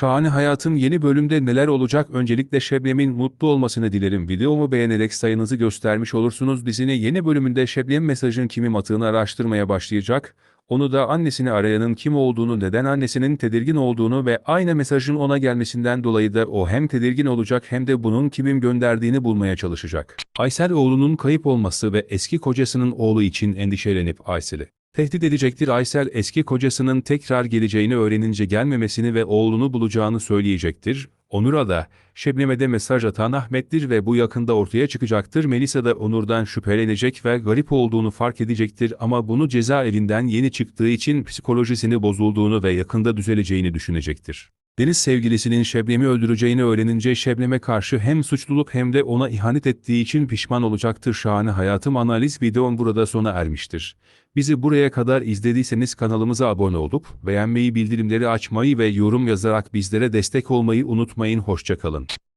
Şahane Hayatım yeni bölümde neler olacak? Öncelikle Şebnem'in mutlu olmasını dilerim. Videomu beğenerek sayınızı göstermiş olursunuz. Dizinin yeni bölümünde Şebnem mesajın kimin attığını araştırmaya başlayacak. Onu da annesini arayanın kim olduğunu, neden annesinin tedirgin olduğunu ve aynı mesajın ona gelmesinden dolayı da o hem tedirgin olacak hem de bunun kimin gönderdiğini bulmaya çalışacak. Aysel oğlunun kayıp olması ve eski kocasının oğlu için endişelenip Aysel'i tehdit edecektir. Aysel eski kocasının tekrar geleceğini öğrenince gelmemesini ve oğlunu bulacağını söyleyecektir. Onur'a da Şebnem'e de mesaj atan Ahmet'tir ve bu yakında ortaya çıkacaktır. Melisa da Onur'dan şüphelenecek ve garip olduğunu fark edecektir ama bunu cezaevinden yeni çıktığı için psikolojisini bozulduğunu ve yakında düzeleceğini düşünecektir. Deniz sevgilisinin Şebnem'i öldüreceğini öğrenince Şebnem'e karşı hem suçluluk hem de ona ihanet ettiği için pişman olacaktır. Şahane Hayatım analiz videom burada sona ermiştir. Bizi buraya kadar izlediyseniz kanalımıza abone olup beğenmeyi, bildirimleri açmayı ve yorum yazarak bizlere destek olmayı unutmayın. Hoşçakalın.